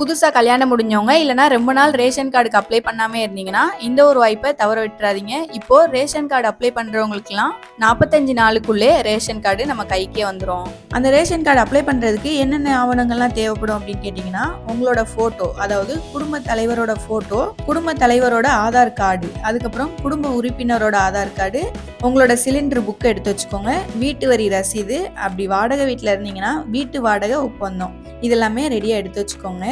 புதுசாக கல்யாணம் முடிஞ்சவங்க இல்லைனா ரொம்ப நாள் ரேஷன் கார்டுக்கு அப்ளை பண்ணாமே இருந்தீங்கன்னா இந்த ஒரு வாய்ப்பை தவற விட்டுறாதீங்க. இப்போ ரேஷன் கார்டு அப்ளை பண்ணுறவங்களுக்குலாம் நாற்பத்தஞ்சு நாளுக்குள்ளே ரேஷன் கார்டு நம்ம கைக்கே வந்துடும் அந்த ரேஷன் கார்டு அப்ளை பண்ணுறதுக்கு என்னென்ன ஆவணங்கள்லாம் தேவைப்படும் அப்படின்னு கேட்டிங்கன்னா உங்களோட ஃபோட்டோ அதாவது குடும்ப தலைவரோட ஃபோட்டோ குடும்ப தலைவரோட ஆதார் கார்டு அதுக்கப்புறம் குடும்ப உறுப்பினரோட ஆதார் கார்டு உங்களோட சிலிண்டர் புக்கை எடுத்து வச்சுக்கோங்க. வீட்டு வரி ரசீது அப்படி வாடகை வீட்டில் இருந்தீங்கன்னா வீட்டு வாடகை ஒப்பந்தம். இதெல்லாமே ரெடியாக எடுத்து வச்சுக்கோங்க.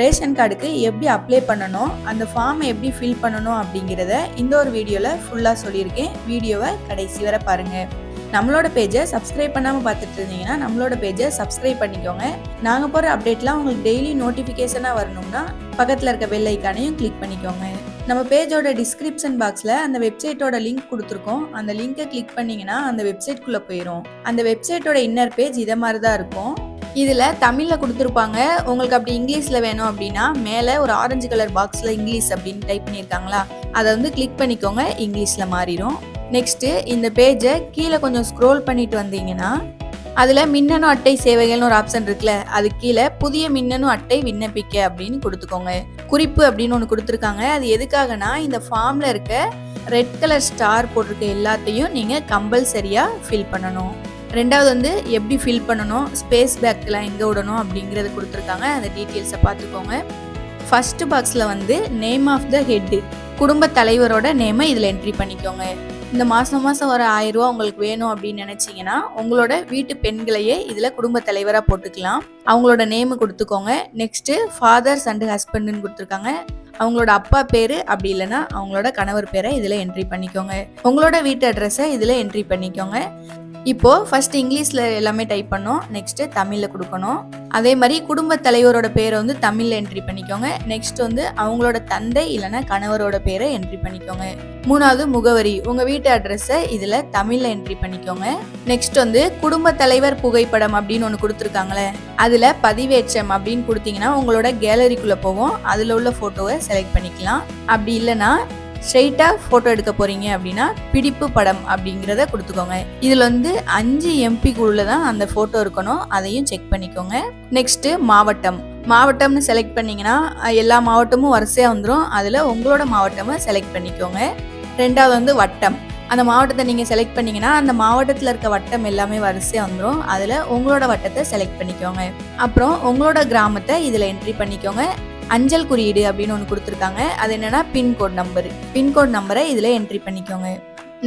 ரேஷன் கார்டுக்கு எப்படி அப்ளை பண்ணணும் அந்த ஃபார்மை எப்படி ஃபில் பண்ணணும் அப்படிங்கிறத இந்த ஒரு வீடியோவில் ஃபுல்லாக சொல்லியிருக்கேன். வீடியோவை கடைசி வரை பாருங்கள் நம்மளோட பேஜை சப்ஸ்கிரைப் பண்ணாமல் பார்த்துட்டு இருந்தீங்கன்னா நம்மளோட பேஜை சப்ஸ்கிரைப் பண்ணிக்கோங்க. நாங்கள் போகிற அப்டேட்லாம் உங்களுக்கு டெய்லி நோட்டிஃபிகேஷனாக வரணும்னா பக்கத்தில் இருக்க பெல் ஐக்கானையும் கிளிக் பண்ணிக்கோங்க. நம்ம பேஜோட டிஸ்கிரிப்ஷன் பாக்ஸில் அந்த வெப்சைட்டோட லிங்க் கொடுத்துருக்கோம். அந்த லிங்கை கிளிக் பண்ணிங்கன்னா அந்த வெப்சைட்குள்ளே போயிடும் அந்த வெப்சைட்டோட இன்னர் பேஜ் இதை மாதிரி தான் இருக்கும். இதில் தமிழில் கொடுத்துருப்பாங்க. உங்களுக்கு அப்படி இங்கிலீஷில் வேணும் அப்படின்னா மேலே ஒரு ஆரஞ்சு கலர் பாக்ஸில் இங்கிலீஷ் அப்படின்னு டைப் பண்ணியிருக்காங்களா? அதை வந்து கிளிக் பண்ணிக்கோங்க இங்கிலீஷில் மாறிடும். நெக்ஸ்ட்டு இந்த பேஜை கீழே கொஞ்சம் ஸ்க்ரோல் பண்ணிட்டு வந்தீங்கன்னா அதில் மின்னணு அட்டை சேவைகள்னு ஒரு ஆப்ஷன் இருக்குல்ல அது கீழே புதிய மின்னணு அட்டை விண்ணப்பிக்க அப்படின்னு கொடுத்துக்கோங்க. குறிப்பு அப்படின்னு ஒன்று கொடுத்துருக்காங்க. அது எதுக்காகனா இந்த ஃபார்மில் இருக்க ரெட் கலர் ஸ்டார் போட்டிருக்க எல்லாத்தையும் நீங்கள் கம்பல்சரியாக ஃபில் பண்ணணும். ரெண்டாவது வந்து எப்படி ஃபில் பண்ணணும் ஸ்பேஸ் பேக்கெலாம் எங்கே விடணும் அப்படிங்கிறது கொடுத்துருக்காங்க. அந்த டீட்டெயில்ஸை பார்த்துக்கோங்க. ஃபஸ்ட்டு பாக்ஸில் வந்து நேம் ஆஃப் த ஹெட்டு குடும்ப தலைவரோட நேமை இதில் என்ட்ரி பண்ணிக்கோங்க. இந்த மாதம் மாதம் வர ஆயிரரூவா உங்களுக்கு வேணும் அப்படின்னு நினச்சிங்கன்னா உங்களோட வீட்டு பெண்களையே இதில் குடும்ப தலைவராக போட்டுக்கலாம். அவங்களோட நேமு கொடுத்துக்கோங்க. நெக்ஸ்ட்டு ஃபாதர்ஸ் அண்டு ஹஸ்பண்டுன்னு கொடுத்துருக்காங்க. அவங்களோட அப்பா பேர் அப்படி இல்லைன்னா அவங்களோட கணவர் பேரை இதில் என்ட்ரி பண்ணிக்கோங்க. உங்களோட வீட்டு அட்ரஸை இதில் என்ட்ரி பண்ணிக்கோங்க. இப்போ ஃபர்ஸ்ட் இங்கிலீஷில் எல்லாமே டைப் பண்ணோம். நெக்ஸ்ட்டு தமிழில் கொடுக்கணும். அதே மாதிரி குடும்ப தலைவரோட பேரை வந்து தமிழில் என்ட்ரி பண்ணிக்கோங்க. நெக்ஸ்ட் வந்து அவங்களோட தந்தை இல்லைன்னா கணவரோட பேரை என்ட்ரி பண்ணிக்கோங்க. மூணாவது முகவரி. உங்கள் வீட்டு அட்ரஸை இதில் தமிழில் என்ட்ரி பண்ணிக்கோங்க. நெக்ஸ்ட் வந்து குடும்ப தலைவர் புகைப்படம் அப்படின்னு ஒன்று கொடுத்துருக்காங்களே அதில் பதிவேற்றம் அப்படின்னு கொடுத்தீங்கன்னா உங்களோட கேலரிக்குள்ளே போவோம். அதில் உள்ள ஃபோட்டோவை செலக்ட் பண்ணிக்கலாம். அப்படி இல்லைன்னா ஸ்ட்ரெயிட்டாக ஃபோட்டோ எடுக்க போகிறீங்க அப்படின்னா பிடிப்பு படம் அப்படிங்கிறத கொடுத்துக்கோங்க. இதில் வந்து அஞ்சு எம்பிக்குள்ள தான் அந்த ஃபோட்டோ இருக்கணும். அதையும் செக் பண்ணிக்கோங்க. நெக்ஸ்ட்டு மாவட்டம். மாவட்டம்னு செலக்ட் பண்ணிங்கன்னா எல்லா மாவட்டமும் வரிசையாக வந்துடும் அதில் உங்களோட மாவட்டமை செலக்ட் பண்ணிக்கோங்க. ரெண்டாவது வந்து வட்டம். அந்த மாவட்டத்தை நீங்கள் செலக்ட் பண்ணிங்கன்னா அந்த மாவட்டத்தில் இருக்க வட்டம் எல்லாமே வரிசையாக வந்துடும் அதில் உங்களோட வட்டத்தை செலக்ட் பண்ணிக்கோங்க. அப்புறம் உங்களோட கிராமத்தை இதில் என்ட்ரி பண்ணிக்கோங்க. அஞ்சல் குறியீடு அப்படின்னு ஒன்று கொடுத்துருக்காங்க. அது என்னென்னா பின்கோட் நம்பரு. பின்கோட் நம்பரை இதில் என்ட்ரி பண்ணிக்கோங்க.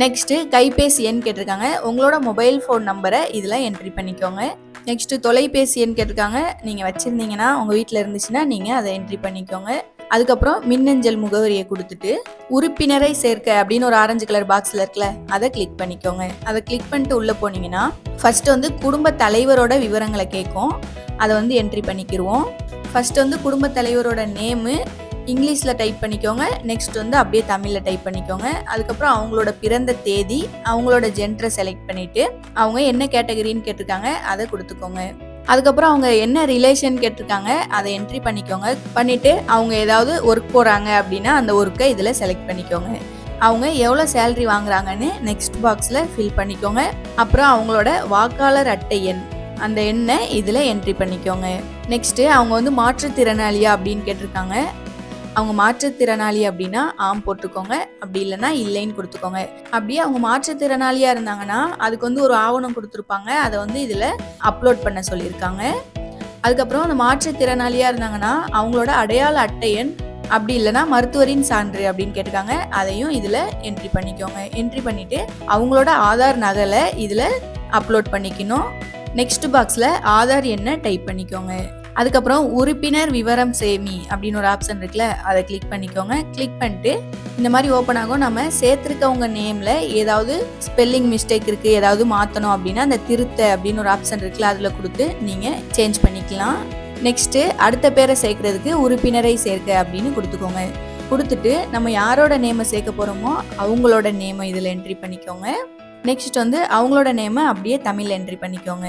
நெக்ஸ்ட்டு கைபேசி எண் கேட்டிருக்காங்க. உங்களோட மொபைல் ஃபோன் நம்பரை இதில் என்ட்ரி பண்ணிக்கோங்க. நெக்ஸ்ட்டு தொலைபேசி எண் கேட்டிருக்காங்க. நீங்கள் வச்சுருந்தீங்கன்னா உங்கள் வீட்டில் இருந்துச்சுன்னா நீங்கள் அதை என்ட்ரி பண்ணிக்கோங்க. அதுக்கப்புறம் மின்னஞ்சல் முகவரியை கொடுத்துட்டு உறுப்பினரை சேர்க்க அப்படின்னு ஒரு ஆரஞ்சு கலர் பாக்ஸில் இருக்குல்ல அதை கிளிக் பண்ணிக்கோங்க. அதை கிளிக் பண்ணிட்டு உள்ளே போனீங்கன்னா ஃபர்ஸ்ட் வந்து குடும்ப தலைவரோட விவரங்களை கேட்கும். அதை வந்து என்ட்ரி பண்ணிக்கிடுவோம் ஃபஸ்ட்டு வந்து குடும்ப தலைவரோட நேமு இங்கிலீஷில் டைப் பண்ணிக்கோங்க. நெக்ஸ்ட் வந்து அப்படியே தமிழில் டைப் பண்ணிக்கோங்க. அதுக்கப்புறம் அவங்களோட பிறந்த தேதி அவங்களோட ஜென்டரை செலக்ட் பண்ணிவிட்டு அவங்க என்ன கேட்டகரின்னு கேட்டிருக்காங்க அதை கொடுத்துக்கோங்க. அதுக்கப்புறம் அவங்க என்ன ரிலேஷன் கேட்டிருக்காங்க அதை என்ட்ரி பண்ணிக்கோங்க. பண்ணிவிட்டு அவங்க ஏதாவது ஒர்க் போகிறாங்க அப்படின்னா அந்த ஒர்க்கை இதில் செலக்ட் பண்ணிக்கோங்க. அவங்க எவ்வளோ சேலரி வாங்குறாங்கன்னு நெக்ஸ்ட் பாக்ஸில் ஃபில் பண்ணிக்கோங்க. அப்புறம் அவங்களோட வாக்காளர் அட்டை எண் அந்த எண்ணை இதில் என்ட்ரி பண்ணிக்கோங்க. நெக்ஸ்ட்டு அவங்க வந்து மாற்றுத்திறனாளியா அப்படின்னு கேட்டிருக்காங்க. அவங்க மாற்றுத்திறனாளி அப்படின்னா ஆம் போட்டுக்கோங்க அப்படி இல்லைன்னா இல்லைன்னு கொடுத்துக்கோங்க. அப்படியே அவங்க மாற்றுத்திறனாளியாக இருந்தாங்கன்னா அதுக்கு வந்து ஒரு ஆவணம் கொடுத்துருப்பாங்க. அதை வந்து இதில் அப்லோட் பண்ண சொல்லியிருக்காங்க. அதுக்கப்புறம் அந்த மாற்றுத்திறனாளியாக இருந்தாங்கன்னா அவங்களோட அடையாள அட்டையன் அப்படி இல்லைன்னா மருத்துவரின் சான்று அப்படின்னு கேட்டிருக்காங்க. அதையும் இதில் என்ட்ரி பண்ணிக்கோங்க. என்ட்ரி பண்ணிவிட்டு அவங்களோட ஆதார் நகலை இதில் அப்லோட் பண்ணிக்கணும். நெக்ஸ்ட் பாக்ஸில் ஆதார் எண்ணை டைப் பண்ணிக்கோங்க. அதுக்கப்புறம் உறுப்பினர் விவரம் சேமி அப்படின்னு ஒரு ஆப்ஷன் இருக்குல்ல அதை கிளிக் பண்ணிக்கோங்க. கிளிக் பண்ணிட்டு இந்த மாதிரி ஓப்பன் ஆகும். நம்ம சேர்த்துருக்கவங்க நேமில் ஏதாவது ஸ்பெல்லிங் மிஸ்டேக் இருக்குது ஏதாவது மாற்றணும் அப்படின்னா அந்த திருத்த அப்படின்னு ஒரு ஆப்ஷன் இருக்குல்ல அதில் கொடுத்து நீங்கள் சேஞ்ச் பண்ணிக்கலாம். நெக்ஸ்ட்டு அடுத்த பேரை சேர்க்கறதுக்கு உறுப்பினரை சேர்க்க அப்படின்னு கொடுத்துக்கோங்க. கொடுத்துட்டு நம்ம யாரோட நேமை சேர்க்க போகிறோமோ அவங்களோட நேமை இதில் என்ட்ரி பண்ணிக்கோங்க. நெக்ஸ்ட் வந்து அவங்களோட நேமை அப்படியே தமிழ் என்ட்ரி பண்ணிக்கோங்க.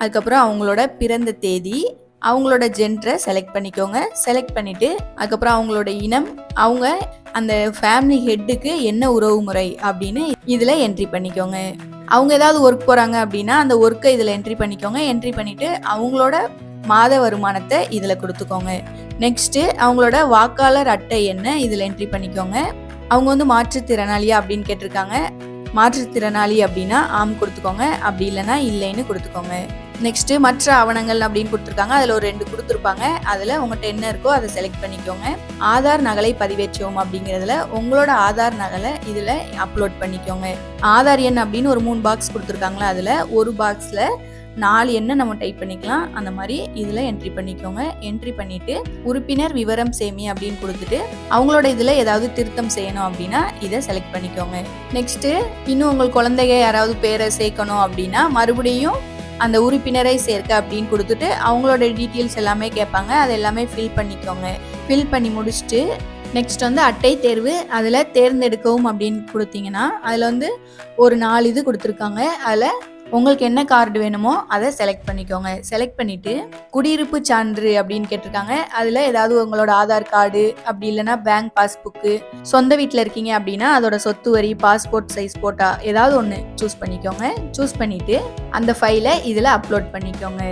அதுக்கப்புறம் அவங்களோட பிறந்த தேதி அவங்களோட ஜென்டரை செலக்ட் பண்ணிக்கோங்க. செலக்ட் பண்ணிவிட்டு அதுக்கப்புறம் அவங்களோட இனம் அவங்க அந்த ஃபேமிலி ஹெட்டுக்கு என்ன உறவு முறை அப்படின்னு இதில் என்ட்ரி பண்ணிக்கோங்க. அவங்க ஏதாவது ஒர்க் போகிறாங்க அப்படின்னா அந்த ஒர்க்கை இதில் என்ட்ரி பண்ணிக்கோங்க. என்ட்ரி பண்ணிவிட்டு அவங்களோட மாத வருமானத்தை இதில் கொடுத்துக்கோங்க. நெக்ஸ்ட்டு அவங்களோட வாக்காளர் அட்டை என்ன இதில் என்ட்ரி பண்ணிக்கோங்க. அவங்க வந்து மாற்றுத்திறனாளியா அப்படின்னு கேட்டிருக்காங்க. மாற்றுத்திறனாளி அப்படின்னா ஆம் கொடுத்துக்கோங்க. அப்படி இல்லைன்னா இல்லைன்னு கொடுத்துக்கோங்க. நெக்ஸ்ட்டு மற்ற ஆவணங்கள் அப்படின்னு கொடுத்துருக்காங்க. அதில் ஒரு ரெண்டு கொடுத்துருப்பாங்க. அதில் உங்கள்கிட்ட என்ன இருக்கோ அதை செலக்ட் பண்ணிக்கோங்க. ஆதார் நகலை பதிவேற்றோம் அப்படிங்கிறதுல உங்களோட ஆதார் நகலை இதில் அப்லோட் பண்ணிக்கோங்க. ஆதார் எண் அப்படின்னு ஒரு மூணு பாக்ஸ் கொடுத்துருக்காங்களா அதில் ஒரு பாக்ஸில் நாலு எண்ணை நம்ம டைப் பண்ணிக்கலாம். அந்த மாதிரி இதில் என்ட்ரி பண்ணிக்கோங்க. என்ட்ரி பண்ணிவிட்டு உறுப்பினர் விவரம் சேமி அப்படின்னு கொடுத்துட்டு அவங்களோட இதில் ஏதாவது திருத்தம் செய்யணும் அப்படின்னா இதை செலக்ட் பண்ணிக்கோங்க. நெக்ஸ்ட்டு இன்னும் உங்கள் குழந்தைங்க யாராவது பேரை சேர்க்கணும் அப்படின்னா மறுபடியும் அந்த உறுப்பினரை சேர்க்க அப்படின்னு கொடுத்துட்டு அவங்களோட டீட்டெயில்ஸ் எல்லாமே கேட்பாங்க. அது எல்லாமே ஃபில் பண்ணிக்கோங்க. ஃபில் பண்ணி முடிச்சுட்டு நெக்ஸ்ட் வந்து அட்டை தேர்வு அதில் தேர்ந்தெடுக்கவும் அப்படின்னு கொடுத்தீங்கன்னா அதில் வந்து ஒரு நாலு இது கொடுத்துருக்காங்க. அதில் உங்களுக்கு என்ன கார்டு வேணுமோ அதை செலக்ட் பண்ணிக்கோங்க. செலக்ட் பண்ணிவிட்டு குடியிருப்பு சான்று அப்படின்னு கேட்டிருக்காங்க. அதில் ஏதாவது உங்களோட ஆதார் கார்டு அப்படி இல்லைன்னா பேங்க் பாஸ்புக்கு சொந்த வீட்டில் இருக்கீங்க அப்படின்னா அதோட சொத்து வரி பாஸ்போர்ட் சைஸ் போட்டா ஏதாவது ஒன்று சூஸ் பண்ணிக்கோங்க. சூஸ் பண்ணிவிட்டு அந்த ஃபைலை இதில் அப்லோட் பண்ணிக்கோங்க.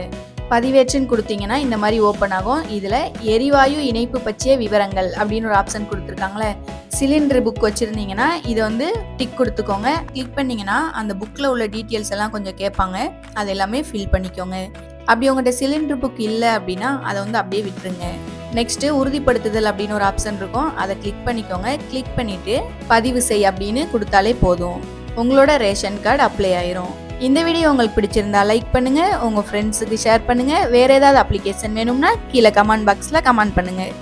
பதிவேற்றுன்னு கொடுத்தீங்கன்னா இந்த மாதிரி ஓப்பன் ஆகும். இதில் எரிவாயு இணைப்பு பற்றிய விவரங்கள் அப்படின்னு ஒரு ஆப்ஷன் கொடுத்துருக்காங்களே. சிலிண்டர் புக் வச்சுருந்தீங்கன்னா இதை வந்து டிக் கொடுத்துக்கோங்க. கிளிக் பண்ணிங்கன்னா அந்த புக்கில் உள்ள டீட்டெயில்ஸ் எல்லாம் கொஞ்சம் கேட்பாங்க. அது எல்லாமே ஃபில் பண்ணிக்கோங்க. அப்படி உங்கள்கிட்ட சிலிண்டர் புக் இல்லை அப்படின்னா அதை வந்து அப்படியே விட்டுருங்க. நெக்ஸ்ட்டு உறுதிப்படுத்துதல் அப்படின்னு ஒரு ஆப்ஷன் இருக்கும். அதை கிளிக் பண்ணிக்கோங்க. கிளிக் பண்ணிவிட்டு பதிவு செய் அப்படின்னு கொடுத்தாலே போதும். உங்களோட ரேஷன் கார்டு அப்ளை ஆயிரும். இந்த வீடியோ உங்களுக்கு பிடிச்சிருந்தா லைக் பண்ணுங்கள் உங்கள் ஃப்ரெண்ட்ஸுக்கு ஷேர் பண்ணுங்கள் வேறு ஏதாவது அப்ளிகேஷன் வேணும்னா கீழே கமெண்ட் பாக்ஸில் கமெண்ட் பண்ணுங்கள்